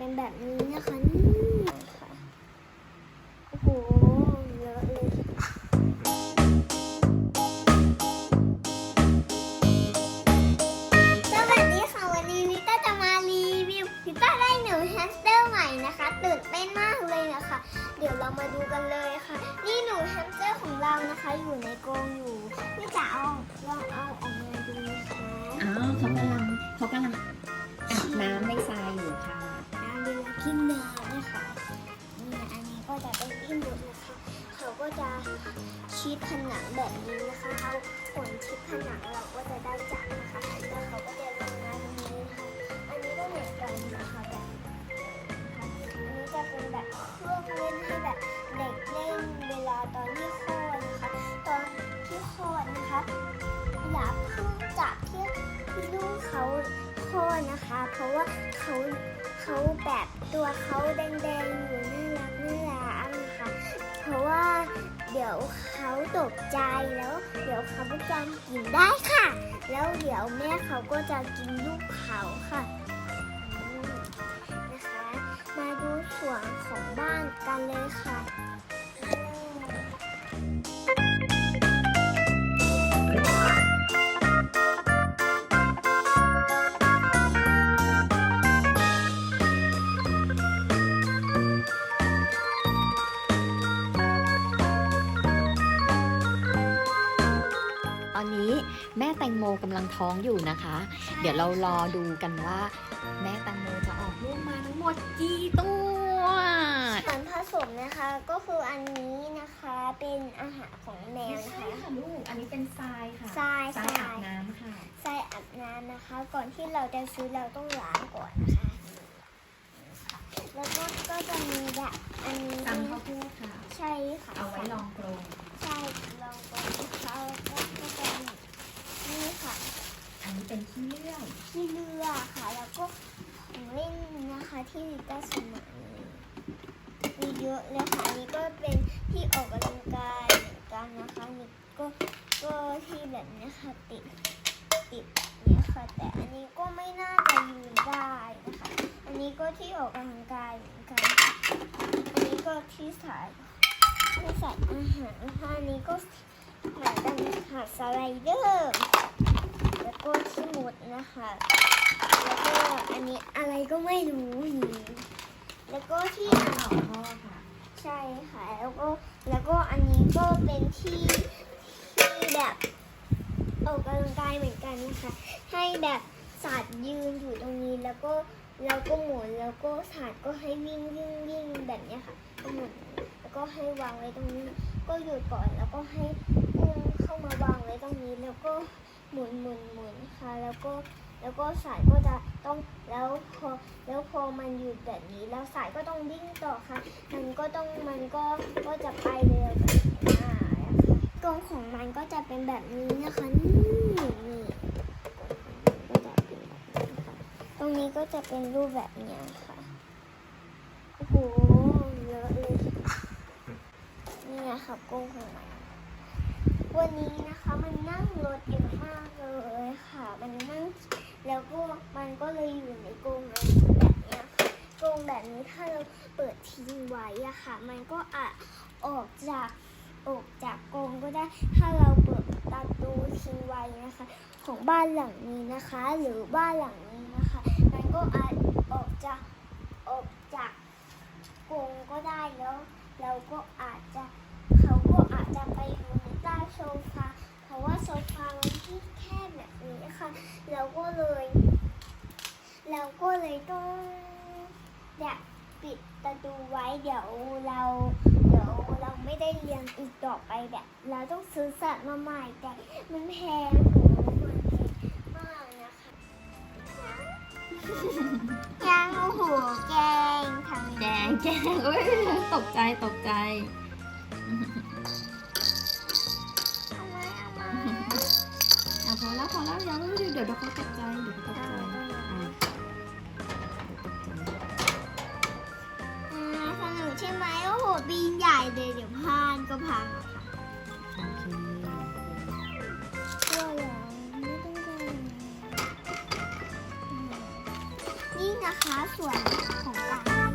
เป็นแบบนี้นะคะนี่ค่ะโอ้โหเยอะเลยสวัสดีค่ะวันนี้ลิต้าจะมารีวิวลิต้าได้หนูแฮมสเตอร์ใหม่นะคะตื่นเต้นมากเลยนะคะ เดี๋ยวเรามาดูกันเลยค่ะ นี่หนูแฮมสเตอร์ของเรานะคะ อยู่ในกรงอยู่พี่จ๋าเอาลองเอาออกมาดูนะคะอ้าวเขากำลังเขากำลังอาบน้ำใน ก็จะชีดผนังแบบนี้นะคะเอาขนชีดผนังเราก็จะได้จับนะคะแล้วเขาก็จะลงน้ำตรงนี้นะคะอันนี้ก็เหมือนกันนะคะแบบนะคะอันนี้จะเป็นแบบเครื่องเล่นให้แบบเด็กเล่นเวลาตอนที่คลอดนะคะ ตอนที่คลอดนะคะอย่าเพิ่งจับที่ที่ลูกเขาคลอดนะคะ เพราะว่าเขาเขาแบบตัวเขาแดงๆ เดี๋ยวเขาตกใจแล้ว เดี๋ยวเขาจะกินได้ค่ะ แล้วเดี๋ยวแม่เขาก็จะกินลูกเขาค่ะนะคะ มาดูส่วนของบ้านกันเลยค่ะำลังท้องอยู่นะคะ เดี๋ยวเรารอดูกันว่า แม่แตงโมจะออกลูกมาทั้งหมดกี่ตัวส่วนผสมนะคะก็คืออันนี้นะคะเป็นอาหารของแมวไม่นะใช่คะค่ะลูก อันนี้เป็นทรายค่ะทรายทรายทรายอาบน้ำค่ะ ทรายอาบน้ำนะคะ ก่อนที่เราจะซื้อเราต้องล้างก่อนนะคะ แล้วก็ก็จะมีแบบอันนี้ตำข้าวโพดค่ะ ใช่ค่ะ เอาไว้รองกรง ใช่ลองก่อนนะคะแล้วก็จะมีนี่ค่ะ อันนี้ื่อยที่เรือค่ะ แล้วก็ของเล่นนะคะที่ลิต้าสมัยมีเยอะเลยค่ะอันนี้ก็เป็นที่ออกกำลังกายเหมือนกันนะคะนี่ก็ก็ที่แบบนี้ค่ะติดติดเนี้ยค่ะ แต่อันนี้ก็ไม่น่าจะยืนได้นะคะ อันนี้ก็ที่ออกกำลังกายเหมือนกันอันนี้ก็ที่ใส่ที่ใส่อาหารนะคะอันนี้ก็เหมือนกันค่ะสไลเดอร์ แล้วก็ที่หมดนะคะ แล้วก็อันนี้อะไรก็ไม่รู้นี่แล้วก็ที่ต่อพ่อค่ะ ใช่ค่ะ แล้วก็แล้วก็อันนี้ก็เป็นที่ที่แบบออกกำลังกายเหมือนกันนะคะ ให้แบบสัตว์ยืนอยู่ตรงนี้แล้วก็แล้วก็หมุนแล้วก็สัตว์ก็ให้วิ่งวิ่งวิ่งแบบนี้ค่ะก็หมุนแล้วก็ให้วางไว้ตรงนี้ ก็หยุดก่อนแล้วก็ให้อุ้มเข้ามาวางไว้ตรงนี้แล้วก็ หมุนหมุนหมุนค่ะ แล้วก็แล้วก็สายก็จะต้องแล้วพอแล้วพอมันหยุดแบบนี้ แล้วสายก็ต้องวิ่งต่อค่ะ มันก็ต้องมันก็ก็จะไปเร็วแบบนี้อ่านะคะกรงของมันก็จะเป็นแบบนี้นะคะนี่นี่ตรงนี้ก็จะเป็นรูปแบบเนี้ยค่ะโอ้โหเยอะเลยนี่นะคะกรงของมัน วันนี้นะคะมันนั่งรถเยอะมากเลยค่ะ มันนั่งแล้วก็มันก็เลยอยู่ในกรงแบบนี้ค่ะกรงแบบนี้ถ้าเราเปิดทิ้งไว้อะค่ะ มันก็อาจออกจากออกจากกรงก็ได้ ถ้าเราเปิดประตูทิ้งไว้นะคะ ของบ้านหลังนี้นะคะ หรือบ้านหลังนี้นะคะ มันก็อาจออกจากออกจากกรงก็ได้แล้ว เราก็อาจจะ เขาก็อาจจะไปอยู่ในใต้โซฟา เพราะว่าโซฟามันที่แคบแบบนี้ค่ะเราก็เลย เลยต้องแบบปิดประตูไว้เดี๋ยวเราเดี๋ยวเราไม่ได้เลี้ยงอีกต่อไปแบบเราต้องซื้อสัตว์มาใหม่แต่มันแพงโหมันแพงมากนะคะยังโอ้โหแกงทำแกงแกงเอ้ยตกใจตกใจเอาไว้เอาไว้อะพอแล้วพอแล้วยังเดี๋ยวเดี๋ยวเดี๋ยวเขาตก ปีนใหญ่เลยเดี๋ยวพานก็พังอะค่ะโอเคกลัวเหรอไม่ต้องกลัวอืมนี่นะคะส่วนของกา